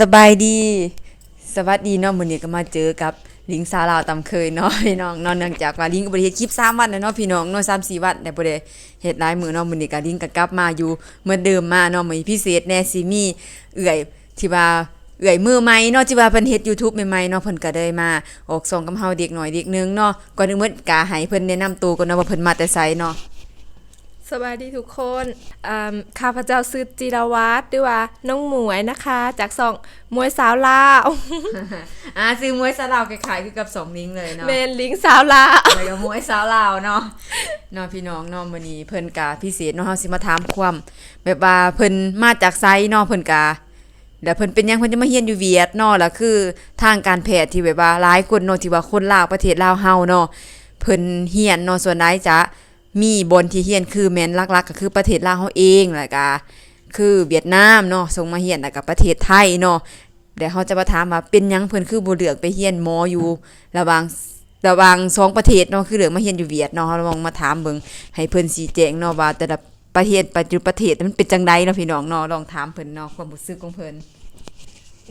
สบายดี สวัสดีเนาะมื้อนี้ก็มาเจอกับลิงสาลาวตามเคยเนาะพี่น้องเนาะเนื่องจากว่าลิงก็บ่ได้เฮ็ดคลิป3วันแล้วเนาะพี่น้องเนาะ3-4วันแต่บ่ได้เฮ็ดหลายมื้อเนาะมื้อนี้ก็ลิงก็กลับมาอยู่เหมือนเดิมมาเนาะมื้อนี้พิเศษแน่สิมีเอื้อยที่ว่าเอื้อยมือใหม่เนาะที่ว่าเพิ่นเฮ็ด YouTube ใหม่ๆเนาะเพิ่นก็ได้มาออกส่งกับเฮาเด็กหน่อยเด็กหนึงเนาะก่อนอื่นเพิ่นก็ให้เพิ่นแนะนำตัวก่อนเนาะว่าเพิ่นมาแต่ไสเนาะ สวัสดีทุกคนอ่าข้าพเจ้าซื้อจิรวัตรด้วยว่าน้องหมวยนะคะ จากสองมวยสาวลาวอ่าซื้อมวยสาวลาวคล้ายๆคือกับสองลิงเลยเนาะเมนลิงสาวลาวแล้วก็มวยสาวลาวเนาะเนาะพี่น้องเนาะมื้อนี้เพิ่นกะพิเศษเนาะเฮาสิมาถามความแบบว่าเพิ่นมาจากไสเนาะเพิ่นกะแล้วเพิ่นเป็นหยังเพิ่นจะมาเรียนอยู่เวียดเนาะแล้วคือทางการแพทย์ที่แบบว่าหลายคนเนาะที่ว่าคนลาวประเทศลาวเฮาเนาะเพิ่นเรียนเนาะส่วนใหญ่จะ มีบนที่เรียนคือแมนลักๆ ก็คือประเทศลาวเฮาเองแล้วก็คือเวียดนามเนาะส่งมาเรียนแล้วก็ประเทศไทยเนาะเดี๋ยวเฮาจะมาถามว่าเป็นยังเพิ่นคือบ่เลือกไปเรียนหมออยู่ระหว่างระหว่างสองประเทศเนาะคือเหลืองมาเฮียนอยู่เวียดเนาะเราลองมาถามเบิ่งให้เพิ่นชี้แจงเนาะว่าแต่ละประเทศปัจจุประเทศมันเป็นจังไดเนาะพี่น้องเนาะลองถามเพิ่นเนาะความรู้สึกของเพิ่น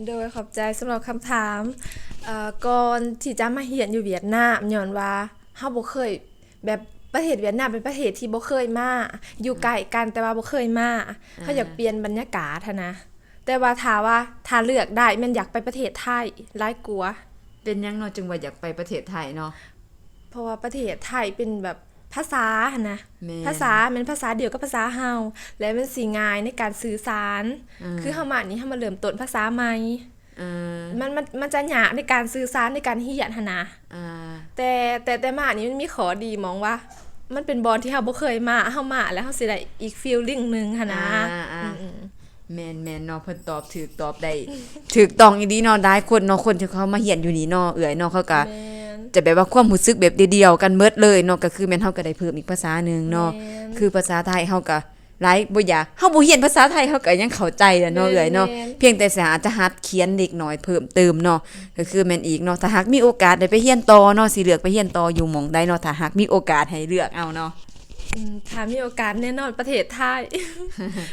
โดยขอบใจสำหรับคำถามเอ่อก่อนที่จะมาเรียนอยู่เวียดนามย้อนว่าเฮาบ่เคยแบบ ประเทศเวียดนามเป็นประเทศที่บ่เคยมาอยู่ใกล้กันแต่ว่าบ่เคยมาเฮาอยากเปลี่ยนบรรยากาศหั้นนะแต่ว่าถ้าว่าถ้าเลือกได้แมันอยากไปประเทศไทยหลายกลัวาเป็นหยังเนาะจึงว่าอยากไปประเทศไทยเนาะเพราะว่าประเทศไทยเป็นแบบภาษาหั่นนะแม่นภาษาเป็นภาษาเดียวกับภาษาเฮาและมันสีง่ายในการสื่อสาร คือเฮามานี่เฮามาเริ่มต้นภาษาใหม่เออ มันมันมันจะยากในการสื่อสารในการเรียนหั่นนะอ่าแต่แต่แต่มานี่มันมีข้อดีมองว่า มันเป็นบอลที่เฮาบ่เคยมาเฮามาแล้วเฮาสิได้อีกฟีลลิ่งหนึงหั่นนะอ่าอ่าอืมแม่นแม่นเนาะเพิ่นตอบถูกตอบได้ถูกต้องอีดีเนาะได้คนเนาะคนที่เขามาเรียนอยู่นี่เนาะเอื้อยเนาะเขาก็ๆแม่นจะแบบว่าความรู้สึกแบบเดียวๆกันเมิดเลยเนาะก็คือแม่นเฮาก็ได้เพิ่มอีกภาษาหนึงเนาะแม่นคือภาษาไทยเฮาก็ หลายบ่อยากเฮาบ่เรียนภาษาไทยเฮาก็ยังเข้าใจแหละเนาะแม่นเอ้ยเนาะแม่นเพียงแต่สอาจจะหัดเขียนเด็กน้อยเพิ่มเติมเนาะก็คือแม่นอีกเนาะถ้าหากมีโอกาสได้ไปเรียนต่อเนาะสิเลือกไปเรียนต่ออยู่หม่องใดเนาะถ้าหากมีโอกาสให้เลือกเอาเนาะอืมถ้ามีโอกาสแน่นอนประเทศไทย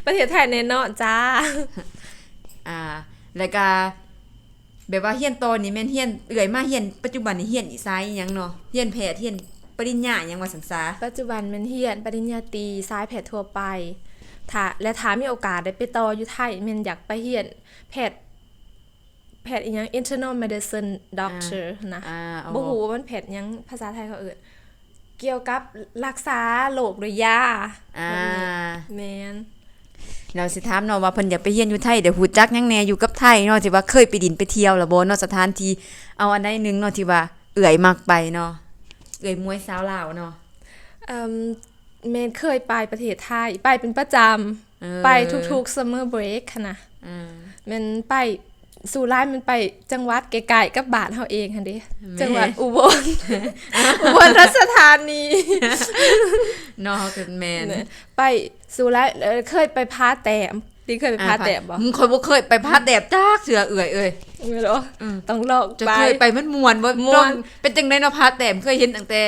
ประเทศไทยแน่นอนจ้า อ่า แล้วก็แบบว่าเรียนต่อนี่แม่นเรียนเอื้อยมาเรียนปัจจุบันนี่เรียนอีไซอิหยังเนาะเรียนแพทย์เรียน ปริญญาอิหยังว่าซั่นซะปัจจุบันแมันเฮียนปริญญาตรีสายแพทย์ทั่วไปถ้าและถ้ามีโอกาสได้ไปต่ออยู่ไทยแมันอยากไปเฮียนแพทย์แพทย์อีหยัง internal medicine doctor นะอ่าเอาบ่ฮู้ว่ามันแพทย์หยังภาษาไทยเขาเอิ้นเกี่ยวกับรักษาโรคด้วยยาอ่าแม่นเราสิถามเนาะว่าเพิ่นอยากไปเรียนอยู่ไทยเดี๋ยวฮู้จักหยังแหน่อยู่กับไทยเนาะที่ว่าเคยไปดินไปเที่ยวแล้วบ่เนาะสถานที่เอาอันใดหนึงเนาะที่ว่าเอื้อยมักไปเนาะ เอื้อยมวยสาวลาวเนาะเอิ่มแม่นเคยไปประเทศไทย ไปเป็นประจำเออไปทุกๆ summer break ค่ะนะอืมมันไปสู่ร้ายมันไปจังหวัดไกลๆกับบ้านเฮาเองค่ะเด้แม่จังหวัดอุบล อุบลราชธานีเนาะคือแม่นเนี่ยไปสู่ร้ายเอ่อเคยไปพาแต้ม ดิเคยไปพาแต้มบ่มึงเคยบ่เคยไปพาแต้มจักเสือเอื้อยเอ้ยไม่รู้อืมต้องลองจะไปเคยไปมันม่วนบ่ม่วนต้องเป็นจังไดเนาะพาแต้มเคยเห็นตั้งแต่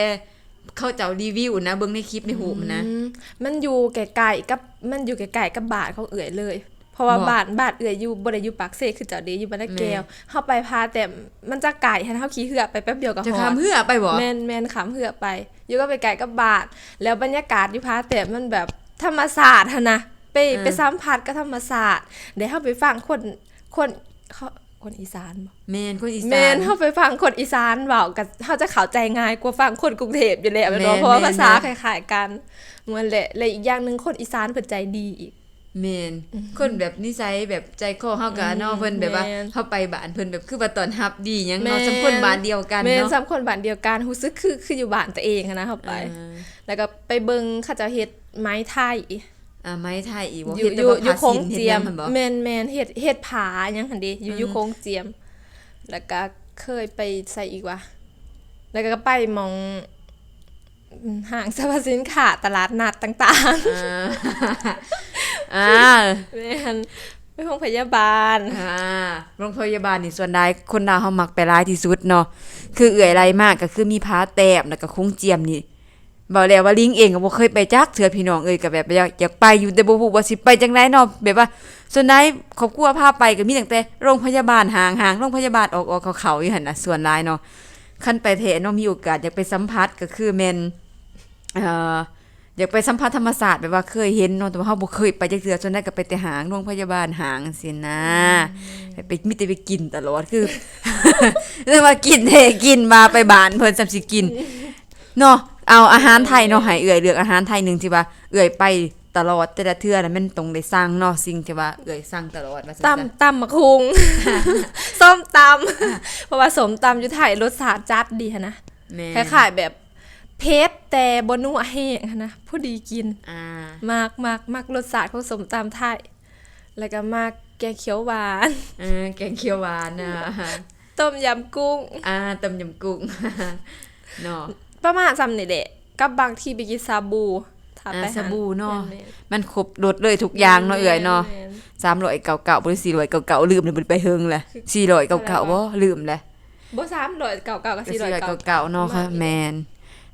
เขาเจ้ารีวิวนะเบิ่งในคลิปในหูมันนะอืมมันอยู่ไกลๆกับมันอยู่ไกลๆกับบ้านเขาเอื่อยเลย เพราะว่าบ่บ้านบ้านเอื่อยอยู่บ่ได้อยู่ปากเซคือเจ้าเดีอยู่บ้านนาแก้วเฮาไปพาแต่มันจะไกลหันเฮาขี่เหือไปแป๊บเดียวก็จะฮอข้ามดเหือไปบ่แมนแมนขำเหือไปอยู่ก็ไปไกลกับบาทแล้วบรรยากาศอยู่พาแต่มันแบบธรรมศาสตร์หั้นนะ ไปไปสัมผัสกับธรรมศาสตร์เดี๋ยวเข้าไปฟังคนคนเขาคนอีสานบ่แม่นคนอีสานแมนเข้าไปฟังคนอีสานเบากันเขาจะเข้าใจง่ายกว่าฟังคนกรุงเทพอยู่แล้วแม่นเนาะเพราะว่าแม่นภาษาแม่คนล้ายๆกันเหมือนแหละและอีกอย่างหนึ่งคนอีสานเปิดใจดีอีกแม่นคนแบบนิสัยแบบใจคอเฮากันเนาะเพิ่นแบบว่าแม่นเฮาไปบ้านเพิ่นแบบคือว่าตอนรับดีหยังแม่เนาะนสำคนบ้านเดียวกันแมนเนาะสามคนบ้านเดียวกันรู้สึกคือคืออยู่บ้านตัวเองอะนะเข้าไปเออแล้วก็ไปเบิงเขาเจะเฮ็ดไม้ไทย อ่าไม้ไทยอีกบ่อยู่เฮ็ดแต่อยู่ว่าอยู่ผ้าโค้งสิ้นเฮ็ดเจียมหงหั่นบ่แมนแมนเฮ็ดเฮ็ดผาหยังหั่นเดิอยู่อยู่โค้งเจียม แล้วก็เคยไปใส่อีกว่าแล้วก็ไปหมองอืมห้างสรรพสินค้าตลาดนัดต่างอ่าอ่าๆแม่นไปโรงพยาบาลอ่าโรงพยาบาลนี่ส่วนใดคนลาวเฮามักไปหลายที่สุดเนาะคือเอื้อยไรมากก็คือมีผ้าแต้มแล้วก็คงเจียมนี่ บอกแล้วว่าลิงเองก็บ่เคยไปจักเทื่อพี่น้องเอ้ยก็แบบอยากอยากไปอยู่แต่บ่ฮู้ว่าสิไปจังไดเนาะแบบว่า ส่วนใหญ่ครอบครัวพาไปก็มีตั้งแต่โรงพยาบาลห่างๆโรงพยาบาลออกๆเขาๆอยู่หั่นน่ะส่วนหลายเนาะคันไปแท้เนาะมีโอกาสอยากไปสัมผัสก็คือแม่นเอ่ออยากไปสัมผัสธรรมศาสตร์แบบว่าเคยเห็นเนาะแต่ว่าเฮาบ่เคยไปจักเทื่อส่วนใหญ่ก็ไปแต่หางโรงพยาบาลหางจังซี่นะไปมีแต่ไปกินตลอดคือเรื่องว่ากินเทกินมาไปบ้านเพิ่นจำสิกินเนาะ เอาอาหารไทยเนาะให้เอื่อยเลือกอาหารไทยหนึ่งที่ว่าเอื่อยไปตลอดแต่ละเทื่อน่ะมันต้องได้สั่งเนาะสิ่งที่ว่าเอื่อยสั่งตลอดว่าซั่นตำตำมะคุง ส้มตำเพราะว่าสมตำอยู่ไทยรสชาติจัดดีหั้นนะแม่คล้ายๆแบบเผ็ดแต่บนัวแห้งหั้นนะผู้ดีกินอ่ามากมากมากรสชาติของสมตำไทย แล้วก็มากแกงเขียวหวานเออแกงเขียวหวานน่ะต้มยำกุ้งอ่าต้มยำกุ้งเนาะ ประมาณซ้ำนี่แหละกับบางที่ไปกินซาบูถ้าอ่าไปหสบู่เนาะแม่ๆมันครบรสเลยทุกอย่างเนาะเอื่อยเนาะแม่ๆ300เก่าๆบ่ได้400เก่าๆลืมเลยบ่ได้ไปเฮิงแหละ400เก่าๆบ่ลืมแหละ บ่ซ้ำร้อยเก่าๆกับก็สี่สิร้อยร้อยเก่าเก่าๆเนาะค่ะมากแมน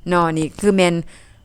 เนาะนี่คือแมน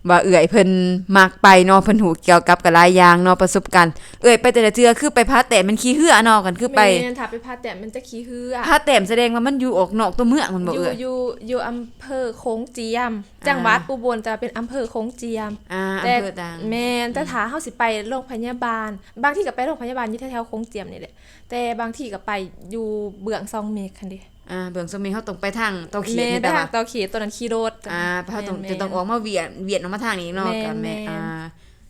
ว่าเอื่อยเพิ่นมักไปเนาะเพิ่นหูเกี่ยวกับกับหลายอย่างเนาะประสบการณ์เอื่อยไปแต่ละเทื่อคือไปพาแต่มันขี้เหือเนาะกันคือไปแม่นถ้าไปพาแต่มันจะขี้เหือพาแต่มแสดงว่ามันอยู่ออกนอกตัวเมืองมันบ่อยู่เอื่อยอยู่อยู่อำเภอโค้งเจียม จังหวัดอุบลจะเป็นอำเภอโค้งเจียมอ่าแต่อำเภอดังแม่นแต่ถ้าเฮาสิไปโรงพยาบาล บางที่ก็ไปโรงพยาบาลอยู่แถวๆโค้งเจียมนี่แหละแต่บางที่ก็ไปอยู่เบื้องซองเมฆคันเด้ อ่าเบื้องสมิงเฮาต้องไปทางเตาเขียแม่นนนี่ไปแต่ทาว่างเตาเขียนตัวนั้นขี่รถอ่าเฮาต้องแม่นจะต้องออกมาเวียนเวียนออกมาทางนี้เนาะแม่นกับแม่แม่นอ่า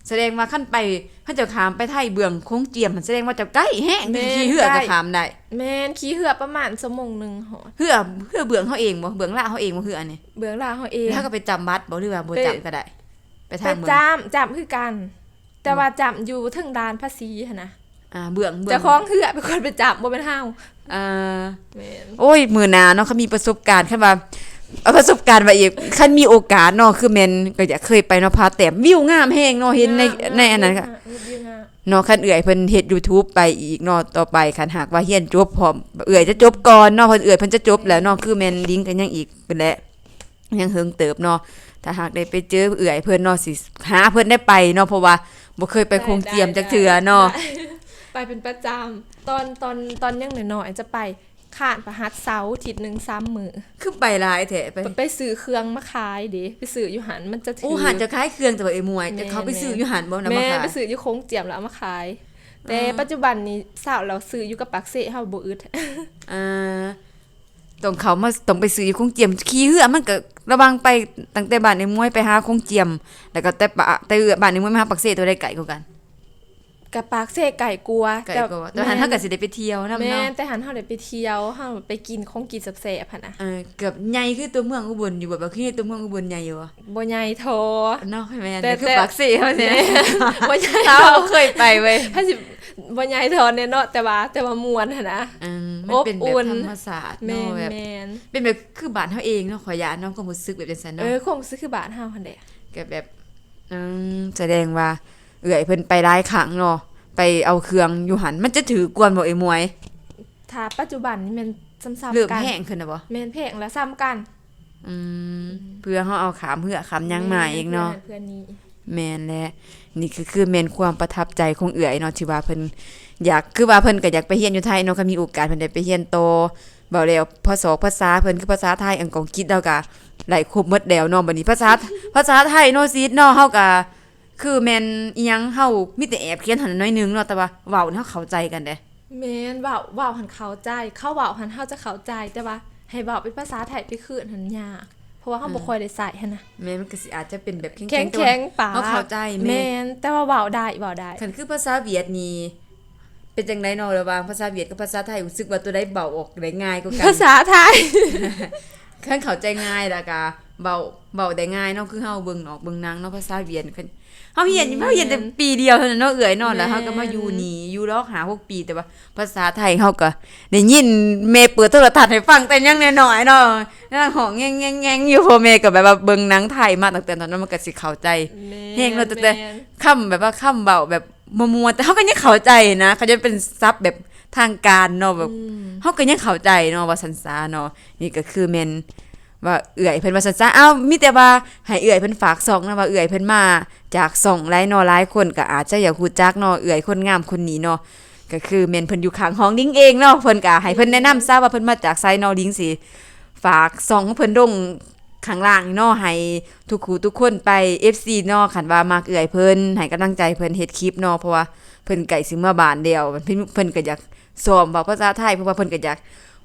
แสดงว่าขั้นไปเฮาจะขามไปไทยเบื้องโค้งเจียมมันแสดงว่าจะใกล้แฮงขี้เหือก็ขามได้แม่นขี่เหือประมาณชั่วโมงหนึงหอดเหือเหือเบื้องเฮาเองบ่เบื้องละเฮาเองบ่เหืออันนี้เบื้องล่างเฮาเองแล้วก็ไปจำบัตรบ่หรือว่าบ่ไปจำก็ได้ไปไปทางเมืองจำจำคือกัน แต่ว่าจำอยู่เทึงด่านภาษีหั่นนะ อ่าเบื้องเบื้องเจ้าของเหือเป็นคนไปจำบ่เป็นเฮาอ่าแม่นโอ้ยมื้อหน้าเนาะเขามีประสบการณ์คันว่าเอาประสบการณ์มาอีกคันมีโอกาสเนาะคือแม่นก็อยากเคยไปเนาะพาแต้มวิวงามแฮงเนาะเห็นในในอันนั้นค่ะวิวงามเนาะคันเอื่อยเพิ่นเฮ็ด YouTube ไปอีกเนาะต่อไปคันหากว่าเฮียนจบพร้อมเอื่อยจะจบก่อนเนาะเพิ่นเอื่อยเพิ่นจะจบแล้วเนาะคือแม่นลิงก์กันยังอีกเป็นแหละยังเฮิงเติบเนาะถ้าหากได้ไปเจอเอื่อยเพิ่นเนาะสิหาเพิ่นได้ไปเนาะเพราะว่าบ่เคยไปคงเจียมจักเทื่อเนาะ ได้ไปเป็นประจำตอนตอนตอนยังน้อยๆจะไปข้านประหัสเสาร์อาทิตย์หนึงซ้ำมือคือไปหลายแท้ไปไปซื้อเครื่องมาขายเด้ไปซื้ออยู่หันมันจะถืโอ้หันจะคล้ายเครื่องแต่ว่าไอ้มวยแต่เขาไปซื้ออยู่หันบ่นะมาแม่ขายไปซื้ออยู่โค้งเจียมแล้วเอามาขาย แต่ปัจจุบันนี้สาวเราซื้ออยู่กับปักเซ่เฮาบ่อึดอ่าต้องเขามาต้องไปซื้ออยู่คงเจียมขี้เหือมันก็ระวังไปตั้งแต่บ้านในมวยไปหาคงเจียม แล้วก็แต่ปะแต่เอือบ้านในมวยมาหาปักเสตัวได้ไก่กว่ากัน กับปักเซ่ไก่กลัวไก่กว่าแต่หันเฮาก็สิได้ไปเที่ยวนํแม่เนาะนแต่หันเฮาได้ไปเที่ยวเฮาไปกินของกินแซ่บๆหั่นน่ะเออเกือบใหญ่คือตัวเมืองอุบลอยู่แบบว่าคือตัวเมืองอุบลใหญ่อยู่อะบ่ใหญ่โทเนาะแม่นแต่แต่คือแต่ปักเสเฮาสิบ่ใหญ่เราโทเคยไปเว้ยถ้าสิบ่ใหญ่โทแน่เนาะแต่ว่าแต่ว่าม่วนหั่นนะอืมมันเป็นอบอุ่แบบนธรรมศาสตร์แม่เนาะนแบบแม่นเป็นแบบคือบ้านเฮาเองเนาะขอยยานเนาะความรู้สึกแบบจังซั่นเอเนาะอคงซื้อคือบ้านเฮาหั่นแหละก็แบบอืมแสดงว่า เอื่อยเพิ่นไปหลายครั้งเนาะไปเอาเครื่องอยู่หันมันจะถือกวนบ่ไอ้มวย ถ้าปัจจุบันนี่แม่นซ้ำเริ่มๆกันแห้งขึ้นน่ะบ่แม่นเพลงแล้วซ้ำกันอืมเพื่อเฮาเอาขามเหือขามหยังมาเองเนาะ เพื่อนนี้แม่นแหละนี่คือคือแม่นความประทับใจของเอื่อยเนาะที่ว่าเพิ่นอยากคือว่าเพิ่นก็อยากไปเรียนอยู่ไทยเนาะก็มีโอกาสเพิ่นได้ไปเรียนโตเว้าแล้วภาษาภาษาเพิ่นคือภาษาไทยอังกฤษคิดแล้วก็ไหลครบหมดแล้วเนาะบัดนี้ภาษาภาษาไทยเนาะซีดเนาะเฮาก็ คือแม่นอีหยังเฮามีแต่แอบเขียนหันน้อยหนึงเนาะแต่ว่าเว้านี่เฮาเข้าใจกันเด้แม่นเว้าเว้าหันเข้าใจ เข้าเว้าหันเฮาจะเข้าใจแต่ว่าให้เว้าเป็นภาษาไทยไปคืนหันยากเพราะว่าเฮาบ่ค่อยได้ใส่หันนะแม่นมันก็สิอาจจะเป็นแบบแข็งๆแข็งแต่แข็งว่าปากเฮาเข้าใจแม่แม่นแต่ว่าเว้าได้เว้าได้คันคือภาษาเวียดนี่เป็นจังไดเนาะระหว่างภาษาเวียดกับภาษาไทยรู้สึกว่าตัวใดเบาออกได้ง่ายกว่ากันภาษาไทยคันเข้าใจง่ายแล้วก็เบาเบาได้ง่ายเนาะคือเฮาเบิ่งออกเบิ่งหนังเนาะภาษาเวียดคัน เฮาเรียนเฮาเรียนแต่ปีเดียวเท่านั้นเนาะเอื้อยเนาะแล้วเฮาก็มาอยู่นี่อยู่รอกหา6ปีแต่ว่า ภาษาไทยเฮาก็ได้ยินแม่เปิดโทรทัศน์ให้ฟังแต่ยังน้อยๆเนาะนั่งห้องแงงๆๆอยู่พ่อแม่ก็แบบว่าเบิ่งหนังไทยมาตั้งแต่ตอนนั้นมันก็สิเข้าใจแห้งเราแต่แต่คำแบบว่าคำเบาแบบมัวๆแต่เขาก็ยังเข้าใจนะ เขาจะเป็นซับแบบทางการเนาะแบบเขาก็ยังเข้าใจเนาะว่าสันสาเนาะนี่ก็คือแมน ว่าเอื่อยเพิ่นว่าซั่นซะอ้าวมีแต่ว่าให้เอื่อยเพิ่นฝากส่องนะว่าเอื่อยเพิ่นมาจากส่องหลายนาะหลายคนก็อาจจะอยากฮู้จักเนาะเอื่อยคนงามคนนี้เนาะก็คือแม่นเพิ่นอยู่ข้างห้องลิงเองเนาะเพิ่นก็ให้เพิ่นแนะนำซะว่าเพิ่นมาจากไซนาะลิงสิฝากส่องของเพิ่นลงข้างล่างนี่เนาะให้ทุกคู่ทุกคนไป FC เนาะคันว่ามักเอื่อยเพิ่นให้กำลังใจเพิ่นเฮ็ดคลิปเนาะเพราะว่าเพิ่นไก่สิเมื่อบานเดียวเพิ่นเพิ่นก็อยากสอนเว้าภาษาไทยเพราะว่าเพิ่นก็อยาก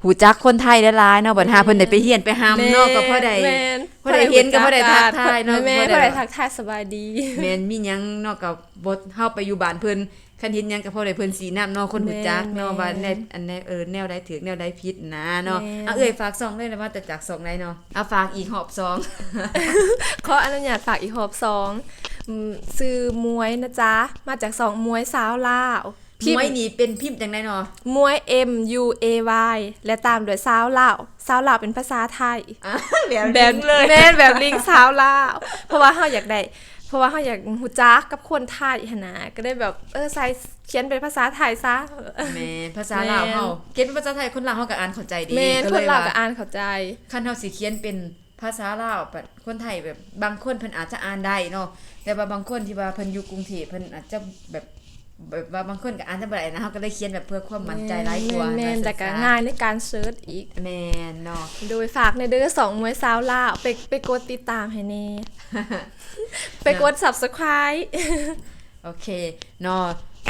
ฮู้จักคนไทยหลายๆเนาะบัดหาเพิ่นได้ไปเรียนไปหามเนาะก็พอได้แม่นพอได้เห็นก็พอได้ทักทายเนาะแม่พอได้พอได้ทักทายสบายดีแม่นมีหยังเนาะก็บ่เฮาไปอยู่บ้านเพิ่นคันเห็นหยังก็พอได้เพิ่นสีน้ำเนาะคนฮู้จักเนาะแม่นว่าแนอันใดเออแนวใดถูกแนวใดผิดนะเนาะแม่นเอาเอ้ยฝากซองเลยนะว่าแต่จากซองใดเนาะเอาฝากอีกหอบซองขออนุญาตฝากอีกหอบสองอืมซื้อมวยนะจ๊ะมาจากสองมวยสาวลาว พิมพ์นี่เป็นพิมพ์จังไดเนาะมวย M U A Y และตามด้วยสาวลาวสาวลาวเป็นภาษาไทยอะแบบแบบเลยแม่นแบบลิงสาวลาวเพราะว่าเฮาอยากได้เพราะว่าเฮาอยากฮู้จักกับคนไทยหั่นนะก็ได้แบบเออใส่เขียนเป็นภาษาไทยซะแม่นภาษาลาวเฮาเขียนเป็นภาษาไทยคนลาวเฮาก็อ่านเข้าใจดีแม่นก็คลนยลาวว่ก็อ่านเข้าใจคันเฮาสิเขียนเป็นภาษาลาวแบบคนไทยแบบบางคนเพิ่นอาจจะอ่านได้เนาะแต่ว่าบางคนที่ว่าเพิ่นอยู่กรุงเทพเพิ่นอาจจะแบบ แบบว่าบางคนก็อ่านได้บ่ได้นะเฮาก็เลยเขียนแบบเพื่อความมั่นใจหลายกว่าแม่นนะๆแต่ก็ศึษง่ายในการเซิร์ชอีกแม่นเนาะโดยฝากในเด้อสองมวยสาวลาวไปไปกดติดตามให้แน่ไปกด subscribe โอเคเนาะ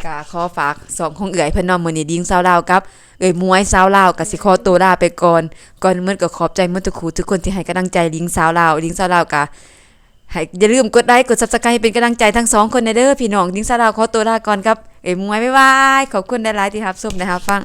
กะขอฝากสองของเอื่อยเพิ่นเนาะมื้อนี้ดิ้งสาวลาวกับเอ่ยมวยสาวลาวก็สิขอตัวลาไปก่อนก่อนมื้อก็ขอบใจมื้อทุกคู่ทุกคนที่ให้กำลังใจดิ้งสาวลาวดิ้งสาวลาวก็ ให้อย่าลืมกดไลค์กด Subscribe เป็นกำลังใจทั้งสองคนในเด้อพี่น้องดิ้งสาวลาวขอตัวลาก่อนครับ เอ็มวยบ๊ายบาย ขอบคุณหลายๆที่รับชมนะครับฟัง